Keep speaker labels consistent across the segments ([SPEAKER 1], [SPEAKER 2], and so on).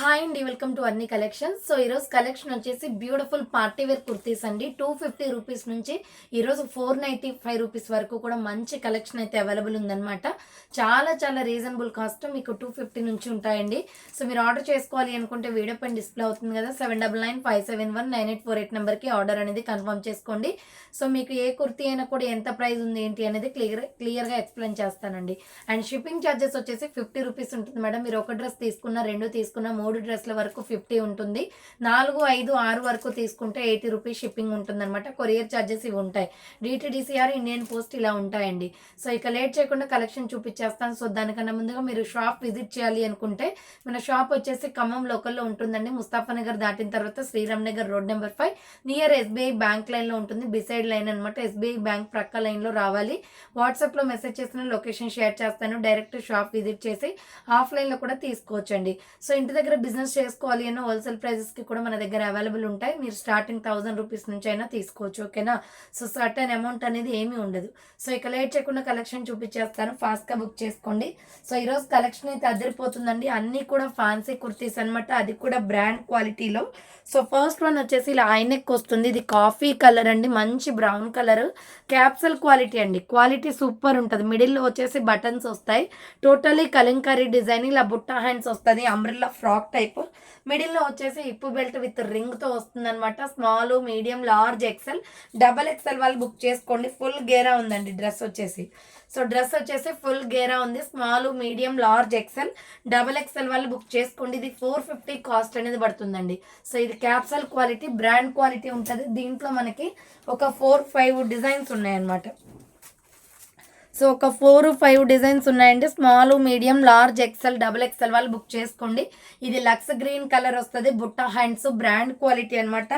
[SPEAKER 1] Hi అండి welcome to అన్ని collections so ఈరోజు కలెక్షన్ వచ్చేసి బ్యూటిఫుల్ పార్టీ వేర్ కుర్తీస్ అండి. టూ ఫిఫ్టీ రూపీస్ నుంచి ఈరోజు ఫోర్ నైంటీ ఫైవ్ రూపీస్ వరకు కూడా మంచి కలెక్షన్ అయితే అవైలబుల్ ఉందన్నమాట. చాలా చాలా రీజనబుల్ కాస్ట్ మీకు టూ ఫిఫ్టీ నుంచి ఉంటాయండి. సో మీరు ఆర్డర్ చేసుకోవాలి అనుకుంటే వీడియో పైన డిస్ప్లే అవుతుంది కదా seven double nine five seven one nine eight four eight నెంబర్కి ఆర్డర్ అనేది కన్ఫర్మ్ చేసుకోండి. సో మీకు ఏ కుర్తీ అయినా కూడా ఎంత ప్రైస్ ఉంది ఏంటి అనేది క్లియర్ క్లియర్గా ఎక్స్ప్లెయిన్ చేస్తానండి. అండ్ షిప్పింగ్ ఛార్జెస్ వచ్చేసి ఫిఫ్టీ రూపీస్ ఉంటుంది మేడం. మీరు ఒక డ్రెస్ తీసుకున్న రెండు తీసుకున్న మూడు మూడు డ్రెస్ల వరకు ఫిఫ్టీ ఉంటుంది. నాలుగు ఐదు ఆరు వరకు తీసుకుంటే ఎయిటీ రూపీస్ షిప్పింగ్ ఉంటుంది అనమాట కొరియర్ ఛార్జెస్ ఇవి ఉంటాయి. డిటీడీసీఆర్ ఇండియన్ పోస్ట్ ఇలా ఉంటాయండి. సో ఇక లేట్ చేయకుండా కలెక్షన్ చూపించేస్తాను. సో దానికన్నా ముందుగా మీరు షాప్ విజిట్ చేయాలి అనుకుంటే మన షాప్ వచ్చేసి ఖమ్మం లోకల్లో ఉంటుందండి. ముస్తాఫా నగర్ దాటిన తర్వాత Sriram Nagar road number five. Near SBI bank లైన్లో ఉంటుంది. బిసైడ్ లైన్ అనమాట ఎస్బీఐ బ్యాంక్ ప్రక్క లైన్లో రావాలి. వాట్సాప్లో మెసేజ్ చేసిన లొకేషన్ షేర్ చేస్తాను. డైరెక్ట్ షాప్ విజిట్ చేసి ఆఫ్లైన్లో కూడా తీసుకోవచ్చండి. సో ఇంటి దగ్గర బిజినెస్ చేసుకోవాలి అన్న హోల్సేల్ ప్రైజెస్కి కూడా మన దగ్గర అవైలబుల్ ఉంటాయి. మీరు స్టార్టింగ్ థౌసండ్ రూపీస్ నుంచి అయినా తీసుకోవచ్చు ఓకేనా సో సర్టన్ అమౌంట్ అనేది ఏమీ ఉండదు. సో ఇక లేట్ చేయకుండా కలెక్షన్ చూపించేస్తాను. ఫాస్ట్గా బుక్ చేసుకోండి. సో ఈరోజు కలెక్షన్ అయితే అదిరిపోతుందండి. అన్నీ కూడా ఫ్యాన్సీ కుర్తీస్ అనమాట అది కూడా బ్రాండ్ క్వాలిటీలో. సో ఫస్ట్ వన్ వచ్చేసి ఇలా ఐనెక్ వస్తుంది. ఇది కాఫీ కలర్ అండి. మంచి బ్రౌన్ కలర్. క్యాప్సల్ క్వాలిటీ అండి. క్వాలిటీ సూపర్ ఉంటుంది. మిడిల్లో వచ్చేసి బటన్స్ వస్తాయి. Totally kalamkari design. ఇలా బుట్ట హ్యాండ్స్ వస్తుంది. Umbrella frock type. మిడిల్లో వచ్చేసి హిప్ బెల్ట్ విత్ రింగ్తో వస్తుందనమాట small medium large XL. Double XL వాళ్ళు బుక్ చేసుకోండి. ఫుల్ గేరా ఉందండి డ్రెస్ వచ్చేసి. సో డ్రెస్ వచ్చేసి ఫుల్ గేరా ఉంది. Small medium large XL. Double XL వాళ్ళు బుక్ చేసుకోండి. ఇది ఫోర్ ఫిఫ్టీ కాస్ట్ అనేది పడుతుందండి. సో ఇది క్యాప్సల్ క్వాలిటీ బ్రాండ్ క్వాలిటీ ఉంటుంది. దీంట్లో మనకి ఒక ఫోర్ ఫైవ్ డిజైన్స్ ఉన్నాయన్నమాట. సో ఒక ఫోర్ ఫైవ్ డిజైన్స్ ఉన్నాయండి. Small medium large XL double XL వాళ్ళు బుక్ చేసుకోండి. ఇది లక్స్ గ్రీన్ కలర్ వస్తుంది. బుట్ట హ్యాండ్స్ బ్రాండ్ క్వాలిటీ అనమాట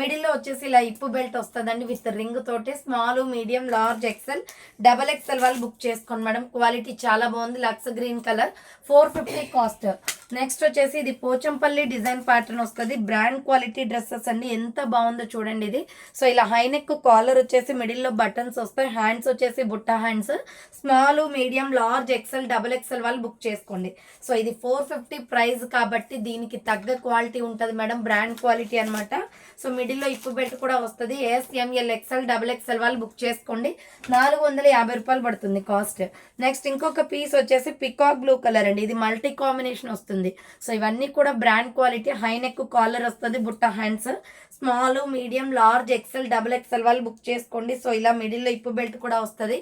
[SPEAKER 1] మిడిల్లో వచ్చేసి ఇలా ఇప్పు బెల్ట్ వస్తుందండి విత్ రింగ్ తోటి. Small medium large XL double XL వాళ్ళు బుక్ చేసుకోండి మేడం. క్వాలిటీ చాలా బాగుంది. Lux green colour. Four fifty cost. Next వచ్చేసి ఇది పోచంపల్లి డిజైన్ ప్యాటర్న్ వస్తుంది. బ్రాండ్ క్వాలిటీ డ్రెస్సెస్ అండి ఎంత బాగుందో చూడండి ఇది. సో ఇలా హైనెక్ కాలర్ వచ్చేసి మిడిల్లో బటన్స్ వస్తాయి. హ్యాండ్స్ వచ్చేసి బుట్ట hands. Small medium large XL double XL వాళ్ళు బుక్ చేసుకోండి. సో ఇది ఫోర్ ఫిఫ్టీ ప్రైస్ కాబట్టి దీనికి తగ్గ క్వాలిటీ ఉంటుంది మేడం బ్రాండ్ క్వాలిటీ అనమాట సో మిడిల్లో ఇప్పు బెల్ట్ కూడా వస్తుంది. ఏఎస్ఎంఎల్ ఎక్సెల్ డబుల్ ఎక్సెల్ వాళ్ళు బుక్ చేసుకోండి. నాలుగు వందల యాభై రూపాయలు పడుతుంది కాస్ట్. నెక్స్ట్ ఇంకొక పీస్ వచ్చేసి పికాక్ బ్లూ కలర్ అండి. ఇది మల్టీ కాంబినేషన్ వస్తుంది. సో ఇవన్నీ కూడా brand quality high neck collar వస్తుంది బుట్ట hands. Small medium large XL double XL వాళ్ళు బుక్ చేసుకోండి. సో ఇలా మిడిల్లో ఇప్పు బెల్ట్ కూడా వస్తుంది.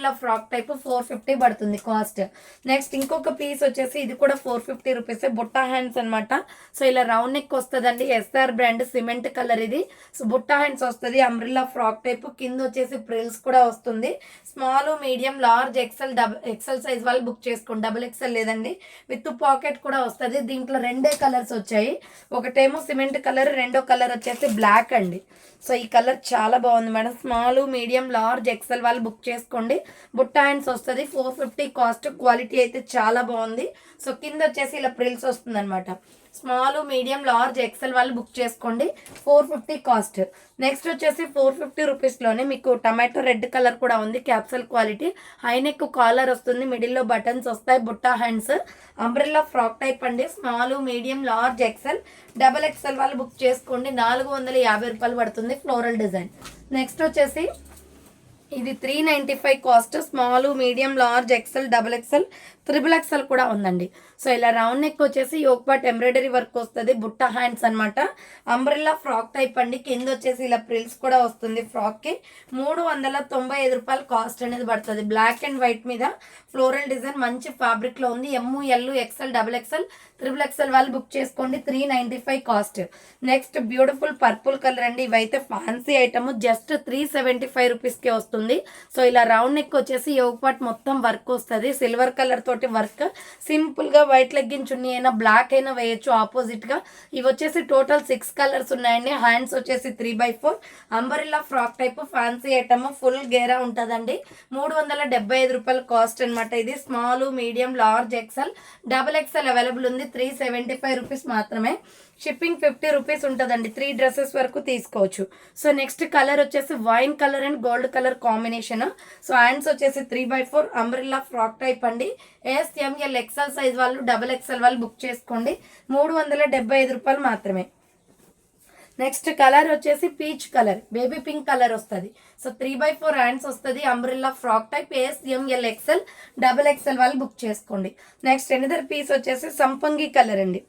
[SPEAKER 1] Umbrella frock type four fifty పడుతుంది కాస్ట్. నెక్స్ట్ ఇంకొక పీస్ వచ్చేసి ఇది కూడా ఫోర్ ఫిఫ్టీ రూపీస్ బుట్ట హ్యాండ్స్ అనమాట సో ఇలా రౌండ్ నెక్ వస్తుందండి ఎస్ఆర్ బ్రాండ్ సిమెంట్ కలర్ ఇది. సో బుట్ట హ్యాండ్స్ వస్తుంది అంబ్రిల్లా ఫ్రాక్ టైప్ కింద వచ్చేసి ప్రిల్స్ కూడా వస్తుంది. Small medium large XL double XL size వాళ్ళు బుక్ చేసుకోండి. డబుల్ ఎక్సెల్ లేదండి. విత్ పాకెట్ కూడా వస్తుంది. దీంట్లో రెండే కలర్స్ వచ్చాయి. ఒకటేమో సిమెంట్ కలర్ రెండో కలర్ వచ్చేసి బ్లాక్ అండి. సో ఈ కలర్ చాలా బాగుంది madam. Small medium large XL వాళ్ళు బుక్ చేసుకోండి. బుట్ట హ్యాండ్స్ వస్తుంది. ఫోర్ ఫిఫ్టీ కాస్ట్ క్వాలిటీ అయితే చాలా బాగుంది. సో కింద వచ్చేసి ఇలా ప్రిల్స్ వస్తుందన్నమాట. స్మాల్ మీడియం లార్జ్ ఎక్సెల్ వాళ్ళు బుక్ చేసుకోండి. ఫోర్ ఫిఫ్టీ కాస్ట్ నెక్స్ట్ వచ్చేసి ఫోర్ ఫిఫ్టీ రూపీస్లోనే మీకు టమాటో రెడ్ కలర్ కూడా ఉంది. క్యాప్సల్ క్వాలిటీ హైనెక్ కాలర్ వస్తుంది. మిడిల్లో బటన్స్ వస్తాయి. బుట్టా హ్యాండ్స్ అంబ్రెల్లా ఫ్రాక్ టైప్ అండి. Small medium large XL double XL వాళ్ళు బుక్ చేసుకోండి. నాలుగు వందల యాభై రూపాయలు పడుతుంది ఫ్లోరల్ డిజైన్ నెక్స్ట్ వచ్చేసి ఇది three ninety five cost small medium large XL double XL triple XL కూడా ఉందండి. సో ఇలా రౌండ్ నెక్ వచ్చేసి యోక్ పాట్ ఎంబ్రాయిడరీ వర్క్ వస్తుంది బుట్ట హ్యాండ్స్ అనమాట అంబ్రెల్లా ఫ్రాక్ టైప్ అండి. కింద వచ్చేసి ఇలా ప్రిల్స్ కూడా వస్తుంది ఫ్రాక్కి మూడు వందల తొంభై ఐదు రూపాయలు కాస్ట్ అనేది పడుతుంది. బ్లాక్ అండ్ వైట్ మీద ఫ్లోరల్ డిజైన్ మంచి ఫ్యాబ్రిక్లో ఉంది. M L XL double XL triple XL వాళ్ళు బుక్ చేసుకోండి. Three ninety five cost next beautiful purple colour అండి. ఇవైతే fancy item just three seventy five రూపీస్కే వస్తుంది. సో ఇలా రౌండ్ నెక్ వచ్చేసి యోగ్ పాట్ మొత్తం వర్క్ వస్తుంది. సిల్వర్ కలర్ తోటి వర్క్. సింపుల్గా వైట్ లెగ్గిన్ చున్నీ అయినా బ్లాక్ అయినా వేయచ్చు ఆపోజిట్గా ఇవి వచ్చేసి టోటల్ సిక్స్ కలర్స్ ఉన్నాయండి. హ్యాండ్స్ వచ్చేసి three by four. Umbrella frock type fancy item. Full గేరా ఉంటుందండి. మూడు వందల డెబ్బై ఐదు రూపాయల కాస్ట్ అనమాట ఇది. Small medium large XL double XL available ఉంది. త్రీ సెవెంటీ ఫైవ్ రూపీస్ మాత్రమే. షిప్పింగ్ ఫిఫ్టీ రూపీస్ ఉంటుందండి. త్రీ డ్రెస్సెస్ వరకు తీసుకోవచ్చు. సో నెక్స్ట్ కలర్ వచ్చేసి wine colour and gold colour combination. So hands వచ్చేసి three by four umbrella frock type అండి. S M L XL size వాళ్ళు double XL వాళ్ళు book చేసుకోండి. మూడు వందల డెబ్బై ఐదు రూపాయలు మాత్రమే. నెక్స్ట్ కలర్ వచ్చేసి peach colour baby pink colour వస్తుంది. So three by four hands వస్తుంది umbrella frock type S M L XL double XL వాళ్ళు బుక్ చేసుకోండి. నెక్స్ట్ ఎనిదర్ పీస్ వచ్చేసి సంపంగి కలర్ అండి.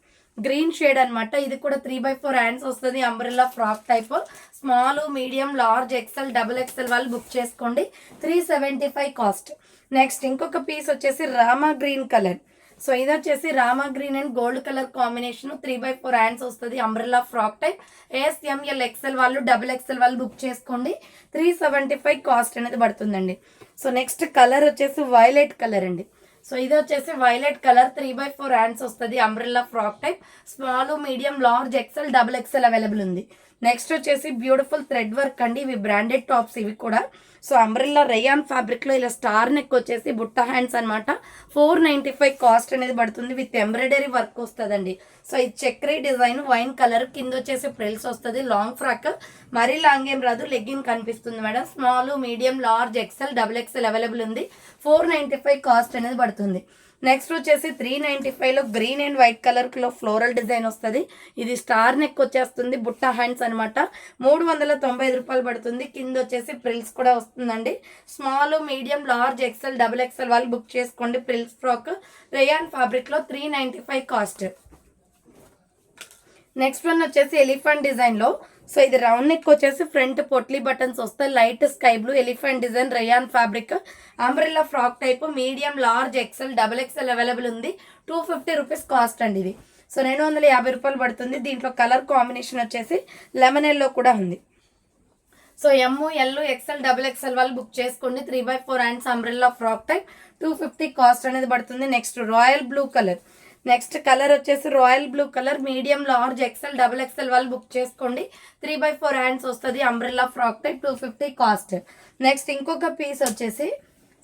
[SPEAKER 1] గ్రీన్ షేడ్ అనమాట ఇది కూడా త్రీ బై ఫోర్ హ్యాండ్స్ వస్తుంది. Umbrella frock type small medium large XL double XL వాళ్ళు బుక్ చేసుకోండి. Three seventy five cost next ఇంకొక పీస్ వచ్చేసి రామా గ్రీన్ కలర్. సో ఇది వచ్చేసి Rama green and gold colour combination three by four hands వస్తుంది. Umbrella frock type S M L XL వాళ్ళు double XL వాళ్ళు book చేసుకోండి. త్రీ సెవెంటీ ఫైవ్ కాస్ట్ అనేది పడుతుందండి. సో నెక్స్ట్ కలర్ వచ్చేసి వైలెట్ కలర్ అండి. సో ఇది వచ్చేసి violet colour three by four hands వస్తుంది umbrella frock type small medium large XL double XL available ఉంది. నెక్స్ట్ వచ్చేసి బ్యూటిఫుల్ థ్రెడ్ వర్క్ అండి. ఇవి బ్రాండెడ్ టాప్స్ ఇవి కూడా. సో అంబ్రెల్లా రేయాన్ ఫ్యాబ్రిక్లో ఇలా స్టార్ నెక్ వచ్చేసి బుట్ట హ్యాండ్స్ అనమాట ఫోర్ నైంటీ ఫైవ్ కాస్ట్ అనేది పడుతుంది. విత్ ఎంబ్రాయిడరీ వర్క్ వస్తుందండి. సో ఇది చక్రీ డిజైన్ వైన్ కలర్ కింద వచ్చేసి ఫ్రిల్స్ వస్తుంది. లాంగ్ ఫ్రాక్ మరీ లాంగ్ ఏం రాదు. లెగ్గిన్ కనిపిస్తుంది madam. Small medium large XL double XL available ఉంది. ఫోర్ నైంటీ ఫైవ్ కాస్ట్ అనేది పడుతుంది. నెక్స్ట్ వచ్చేసి త్రీ నైంటీ ఫైవ్లో గ్రీన్ అండ్ వైట్ కలర్లో ఫ్లోరల్ డిజైన్ వస్తుంది. ఇది స్టార్ నెక్ వచ్చేస్తుంది బుట్ట హ్యాండ్స్ అనమాట మూడు వందల తొంభై ఐదు రూపాయలు పడుతుంది. కింద వచ్చేసి ప్రిల్స్ కూడా వస్తుందండి. Small medium large XL double XL వాళ్ళు బుక్ చేసుకోండి. ప్రిల్స్ ఫ్రాక్ రేయాన్ ఫ్యాబ్రిక్లో three ninety five cost next one వచ్చేసి ఎలిఫెంట్ డిజైన్లో సో ఇది రౌండ్ నెక్ వచ్చేసి ఫ్రంట్ పొట్లీ బటన్స్ వస్తాయి. Light sky blue elephant design rayon fabric. Umbrella frock type medium large XL double XL available ఉంది. Two fifty rupees cost అండి ఇది. So రెండు వందల యాభై రూపాయలు పడుతుంది. దీంట్లో కలర్ కాంబినేషన్ వచ్చేసి లెమన్ ఎల్లో కూడా ఉంది. So M L XL double XL వాళ్ళు బుక్ చేసుకోండి. Three by four hands umbrella frock type. Two fifty cost అనేది పడుతుంది. Next royal blue colour. Next colour వచ్చేసి royal blue colour medium large XL double XL వాళ్ళు book చేసుకోండి. Three by four hands వస్తుంది umbrella frock type two fifty cost. Next ఇంకొక piece వచ్చేసి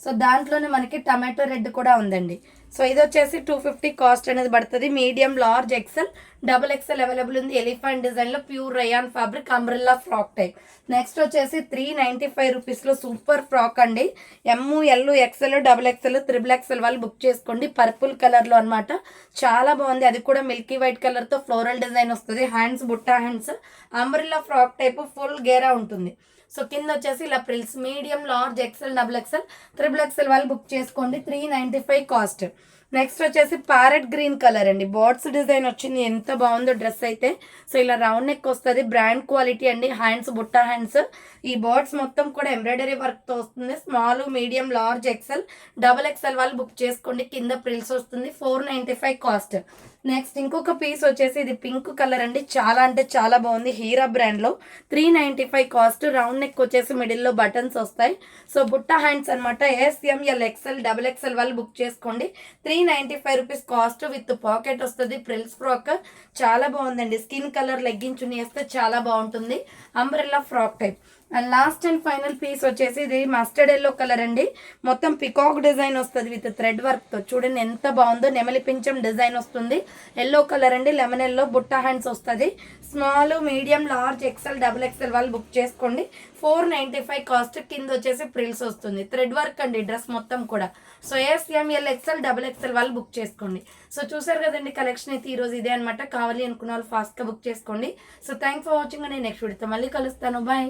[SPEAKER 1] so దాంట్లోనే మనకి టమాటో రెడ్ కూడా ఉందండి. సో ఇది వచ్చేసి టూ ఫిఫ్టీ కాస్ట్ అనేది పడుతుంది. Medium large XL double XL available ఉంది. ఎలిఫెంట్ డిజైన్లో pure rayon fabric umbrella frock type. Next వచ్చేసి త్రీ నైంటీ ఫైవ్ రూపీస్లో సూపర్ ఫ్రాక్ అండి. M L XL double XL triple XL వాళ్ళు బుక్ చేసుకోండి. పర్పుల్ కలర్లో అనమాట చాలా బాగుంది. అది కూడా మిల్కీ వైట్ కలర్తో ఫ్లోరల్ డిజైన్ వస్తుంది. Hands Butta hands umbrella frock type full గేరా ఉంటుంది. సో కింద వచ్చేసి ఇలా frills medium large XL double XL triple XL వాళ్ళు బుక్ చేసుకోండి. Three ninety five cost. Next వచ్చేసి ప్యారెట్ గ్రీన్ కలర్ అండి. బాట్స్ డిజైన్ వచ్చింది. ఎంత బాగుందో డ్రెస్ అయితే. సో ఇలా రౌండ్ నెక్ వస్తుంది. బ్రాండ్ క్వాలిటీ అండి. హ్యాండ్స్ బుట్టా హ్యాండ్స్. ఈ బాట్స్ మొత్తం కూడా ఎంబ్రాయిడరీ వర్క్తో వస్తుంది. Small medium large XL double XL వాళ్ళు బుక్ చేసుకోండి. కింద ప్రిల్స్ వస్తుంది. Four ninety five cost. Next ఇంకొక పీస్ వచ్చేసి ఇది పింక్ కలర్ అండి. చాలా అంటే చాలా బాగుంది. హీరా బ్రాండ్లో three ninety five cost. Round neck వచ్చేసి మిడిల్లో బటన్స్ వస్తాయి. సో బుట్ట హ్యాండ్స్ అనమాట S M L XL double XL వాళ్ళు బుక్ చేసుకోండి. Three ninety five rupees cost with pocket వస్తుంది. ప్రిల్స్ ఫ్రాక్ చాలా బాగుందండి. స్కిన్ కలర్ లెగ్గించుని వేస్తే చాలా బాగుంటుంది. Umbrella frock type. And last and final piece వచ్చేసి ఇది మస్టర్డ్ ఎల్లో కలర్ అండి. మొత్తం పికాక్ డిజైన్ వస్తుంది విత్ థ్రెడ్ వర్క్తో చూడండి ఎంత బాగుందో. నెమలి పింఛం డిజైన్ వస్తుంది. ఎల్లో కలర్ అండి లెమన్ ఎల్లో బుట్ట హ్యాండ్స్ వస్తుంది. Small medium large XL double XL వాళ్ళు బుక్ చేసుకోండి. ఫోర్ నైంటీ ఫైవ్ కాస్ట్ కింద వచ్చేసి ప్రిల్స్ వస్తుంది. థ్రెడ్ వర్క్ అండి డ్రెస్ మొత్తం కూడా. So S M L XL double XL వాళ్ళు బుక్ చేసుకోండి. సో చూసారు కదండి కలెక్షన్ అయితే ఈరోజు ఇదే అనమాట కావాలి అనుకున్న వాళ్ళు ఫాస్ట్గా బుక్ చేసుకోండి. సో థ్యాంక్స్ ఫర్ వాచింగ్ నేను నెక్స్ట్ వీడితో మళ్ళీ కలుస్తాను. బాయ్